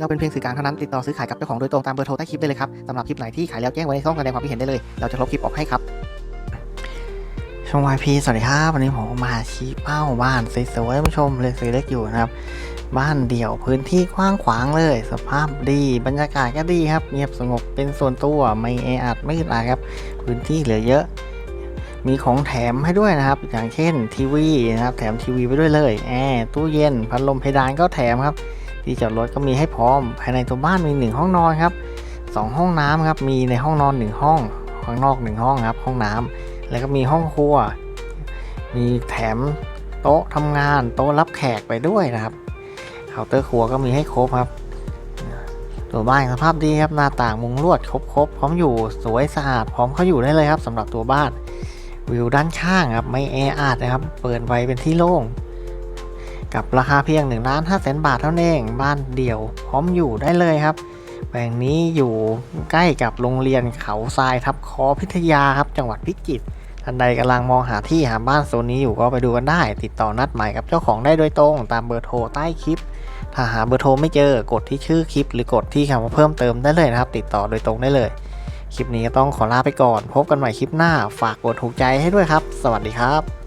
เราเป็นเพียงสื่อกลางเท่านั้นติดต่อซื้อขายกับเจ้าของโดยตรงตามเบอร์โทรใต้คลิปได้เลยครับสำหรับคลิปไหนที่ขายแล้วแจ้งไว้ในช่องแสดงความคิดเห็นได้เลย เราจะลบคลิปออกให้ครับช่องวายพีสวัสดีครับวันนี้ผมมาชี้เป้าบ้านสวยๆท่านผู้ชมเลยสวยเล็กอยู่นะครับ บ้านเดี่ยวพื้นที่กว้างขวางเลย สภาพดีบรรยากาศก็ดีครับ เงียบสงบเป็นส่วนตัวไม่แออัดไม่อึดอัดครับ พื้นที่เหลือเยอะมีของแถมให้ด้วยนะครับ อย่างเช่นทีวีนะครับ แถมทีวีไปด้วยเลยแอร์ตู้เย็น พัดลมเพดานก็แถมครับ ที่จอดรถก็มีให้พร้อม ภายในตัวบ้านมีหนึ่งห้องนอนครับสองห้องน้ำครับ มีในห้องนอนหนึ่งห้อง ข้างนอกหนึ่งห้องครับ ห้องน้ำแล้วก็มีห้องครัว มีแถมโต๊ะทำงาน โต๊ะรับแขกไปด้วยนะครับ เคาน์เตอร์ครัวก็มีให้ครบครับ ตัวบ้านสภาพดีครับ หน้าต่างมุงลวดครบๆพร้อมอยู่ สวยสะอาด พร้อมเข้าอยู่ได้เลยครับสำหรับตัวบ้าน วิวด้านข้างครับ ไม่แออัดนะครับ เปิดไว้เป็นที่โล่ง กับราคาเพียง1ล้าน5แสนบาทเท่านั้นเองบ้านเดี่ยว พร้อมอยู่ได้เลยครับแปลงนี้อยู่ใกล้กับโรงเรียนเขาทรายทับคอพิทยาครับจังหวัดพิจิตรท่านใดกำลังมองหาที่หาบ้านโซนนี้อยู่ก็ไปดูกันได้ ติดต่อนัดหมายกับเจ้าของได้โดยตรง ตามเบอร์โทรใต้คลิป ถ้าหาเบอร์โทรไม่เจอกดที่ชื่อคลิป หรือกดที่คำว่าเพิ่มเติมได้เลยนะครับ ติดต่อโดยตรงได้เลย คลิปนี้ก็ต้องขอลาไปก่อน พบกันใหม่คลิปหน้า ฝากกดถูกใจให้ด้วยครับ สวัสดีครับ